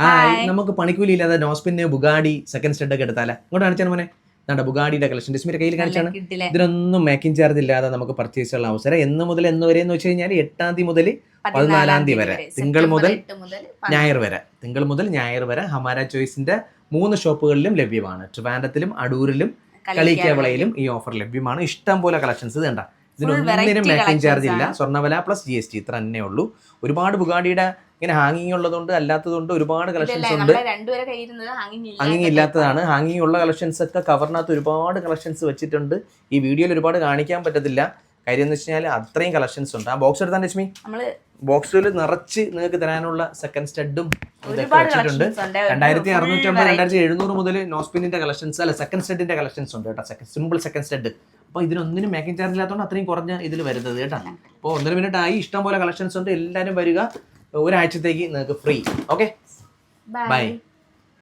Hi നമുക്ക് പണിക്കൂലി ഇല്ലാതെ നോസ്പിന്നെ ബുഗാഡി സെക്കൻഡ് സ്റ്റെഡ് ഒക്കെ എടുത്താലേ? ഇങ്ങോട്ട് കാണിച്ചാൽ മോനെ. നമ്മുടെ ബുഗാഡിയുടെ കളക്ഷൻ ഡിസ്മിന്റെ കയ്യിൽ കാണിച്ചാണ്. ഇതിനൊന്നും മേക്കിംഗ് ചാർജ് ഇല്ലാതെ നമുക്ക് പർച്ചേസ് ചെയ്യാനുള്ള അവസരം. എന്ന് മുതൽ എന്ന് വരെ എന്ന് വെച്ച് കഴിഞ്ഞാൽ എട്ടാം തീയതി മുതൽ പതിനാലാം തീയതി വരെ. തിങ്കൾ മുതൽ ഞായർ വരെ. തിങ്കൾ മുതൽ ഞായർ വരെ ഹമാര ചോയ്സിന്റെ മൂന്ന് ഷോപ്പുകളിലും ലഭ്യമാണ്. ട്രിവാൻഡത്തിലും അടൂരിലും കളിക്കേവളയിലും. ഈ ഓഫർ ലഭ്യമാണ്. ഇഷ്ടം പോലെ കളക്ഷൻസ് ഇത് കണ്ട. ഇതിനൊന്നിനും മേക്കിംഗ് ചാർജ് ഇല്ല. സ്വർണവല പ്ലസ് ജി എസ് ടി ഇത്ര തന്നെ ഉള്ളൂ. ഒരുപാട് ബുഗാഡിയുടെ ഇങ്ങനെ ഹാങ്ങിങ് ഉള്ളതുകൊണ്ട് അല്ലാത്തതുകൊണ്ട് ഒരുപാട് കളക്ഷൻസ് ഉണ്ട്. ഹാങ്ങിങ് ഇല്ലാത്തതാണ്. ഹാങ്ങിങ് ഉള്ള കളക്ഷൻസ് ഒക്കെ കവറിനകത്ത് ഒരുപാട് കളക്ഷൻസ് വെച്ചിട്ടുണ്ട്. ഈ വീഡിയോയിൽ ഒരുപാട് കാണിക്കാൻ പറ്റത്തില്ല. കാര്യം എന്ന് വെച്ച് കഴിഞ്ഞാൽ അത്രയും കളക്ഷൻസ് ഉണ്ട്. ആ ബോക്സ് എടുത്താൽ ലക്ഷ്മി? ബോക്സിൽ നിറച്ച് നിങ്ങൾക്ക് തരാനുള്ള സെക്കൻഡ് സ്റ്റഡും വെച്ചിട്ടുണ്ട്. രണ്ടായിരത്തി അറുന്നൂറ്റി അമ്പത് രണ്ടായിരത്തി എഴുന്നൂറ് മുതൽ നോസ്പിന്നിന്റെ കളക്ഷൻസ് അല്ല സെക്കൻഡ് സ്റ്റഡിന്റെ കളക്ഷൻസ് ഉണ്ട് കേട്ടോ. സിമ്പിൾ സെക്കൻഡ് സ്റ്റഡ് അപ്പോൾ ഇതിനൊന്നിനും മേക്കിംഗ് ചാർജ് ഇല്ലാത്തതുകൊണ്ട് അത്രയും കുറഞ്ഞ ഇതിൽ വരുന്നത് കേട്ടോ. അപ്പോൾ ഒന്നര മിനിറ്റ് ആയി ഇഷ്ടം പോലെ കളക്ഷൻസ് ഉണ്ട്. എല്ലാവരും വരിക. ഒരാഴ്ചത്തേക്ക് നിങ്ങൾക്ക് ഫ്രീ ഓക്കെ ബൈ